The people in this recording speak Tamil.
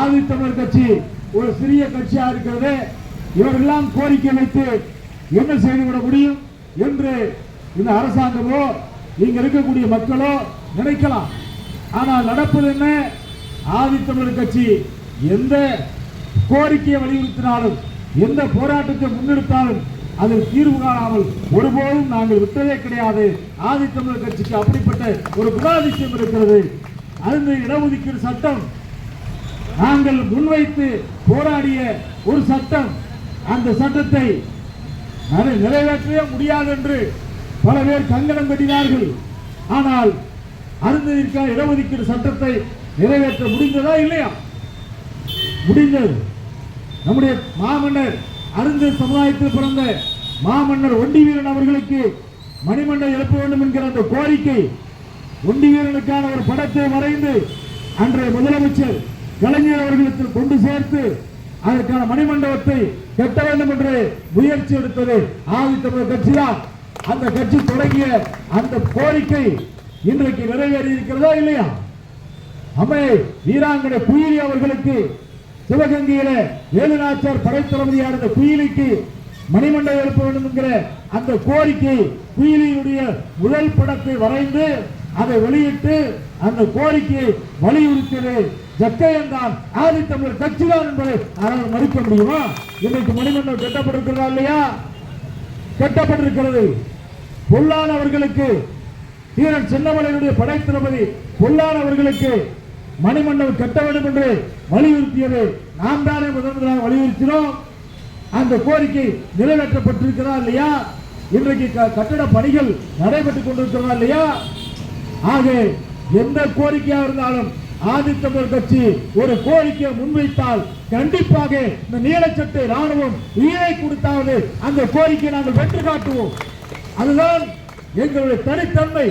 ஆதித்தமிழர் கட்சி ஒரு சிறிய கட்சியா இருக்கிறது. இவர்களெல்லாம் கோரிக்கை வைத்து என்ன செய்துவிட முடியும் என்று இந்த அரசாங்கமோ இங்க இருக்கக்கூடிய மக்களோ நினைக்கலாம். ஆனால் நடப்பது என்ன? ஆதித்தமிழர் கட்சி எந்த கோரிக்கையை வலியுறுத்தினாலும் எந்த போராட்டத்தை முன்னெடுத்தாலும் அதில் தீர்வு காணாமல் ஒருபோதும் நாங்கள் விட்டதே கிடையாது. ஆதித்தமிழர் கட்சிக்கு அப்படிப்பட்ட ஒரு குணாதிசயம் இருக்கிறது. அந்த இடஒதுக்கீடு சட்டம் நாங்கள் முன்வைத்து போராடிய ஒரு சட்டம். அந்த சட்டத்தை நிறைவேற்றவே முடியாது என்று பல பேர் கங்கணம் கட்டினார்கள். ஆனால் அருந்ததிற்கான இடஒதுக்கீடு சட்டத்தை நிறைவேற்ற முடிந்ததா இல்லையா? முடிந்தது. நம்முடைய மாமன்னர் அருந்த சமுதாயத்தில் பிறந்த மாமன்னர் ஒண்டி வீரன் அவர்களுக்கு மணிமண்டை எழுப்ப வேண்டும் என்கிற அந்த கோரிக்கை ஒண்டி வீரனுக்கான ஒரு படத்தை வரைந்து அன்றைய முதலமைச்சர் கலைஞர் அவர்களுக்கு கொண்டு சேர்த்து அதற்கான மணிமண்டபத்தை கட்ட வேண்டும் என்று முயற்சி எடுத்தது ஆதித்தமிழர் கட்சிதான். அந்த கட்சி தொடங்கிய அந்த கோரிக்கை இன்றைக்கு நிறைவேறி இருக்கிறதா இல்லையா? அம்மை வீராங்கனை குயிலி அவர்களுக்கு சிவகங்கையில வேலுநாச்சார் படைத்தளபதியான அந்த குயிலிக்கு மணிமண்டபம் எழுப்ப வேண்டும் என்கிற அந்த கோரிக்கை குயிலியுடைய முதல் படத்தை வரைந்து அதை வெளியிட்டு அந்த கோரிக்கையை வலியுறுத்தியது ஜக்கையன் தான் ஆதித்தமிழர் கட்சி தான் என்பதை அவரால் மறுக்க முடியுமா? இன்றைக்கு மணிமண்டபம் கட்டப்பட்டிருக்கிறதா இல்லையா? கட்டப்பட்டிருக்கிறது. பொல்லானவர்களுக்கு தீரன் வீரன் சின்னமலையுடைய படைத்தளபதி பொல்லான் பொல்லானவர்களுக்கு மணிமண்டபம் கட்ட வேண்டும் என்று வலியுறுத்தியது. நாம் தானே முதன்முதலாக வலியுறுத்தினோம். அந்த கோரிக்கை நிறைவேற்றப்பட்டிருக்கிறதா இல்லையா? இன்றைக்கு க- கட்டட பணிகள் நடைபெற்றுக் கொண்டிருக்கிறதா இல்லையா? ஆக எந்த கோரிக்கையாக இருந்தாலும் ஆதித்தமிழ் கட்சி ஒரு கோரிக்கையை முன்வைத்தால் கண்டிப்பாக இந்த நீலச்சட்டை ராணுவம் உயிரை கொடுத்தாவது அந்த கோரிக்கையை நாங்கள் வென்று காட்டுவோம். அதுதான் எங்களுடைய தனித்தன்மை.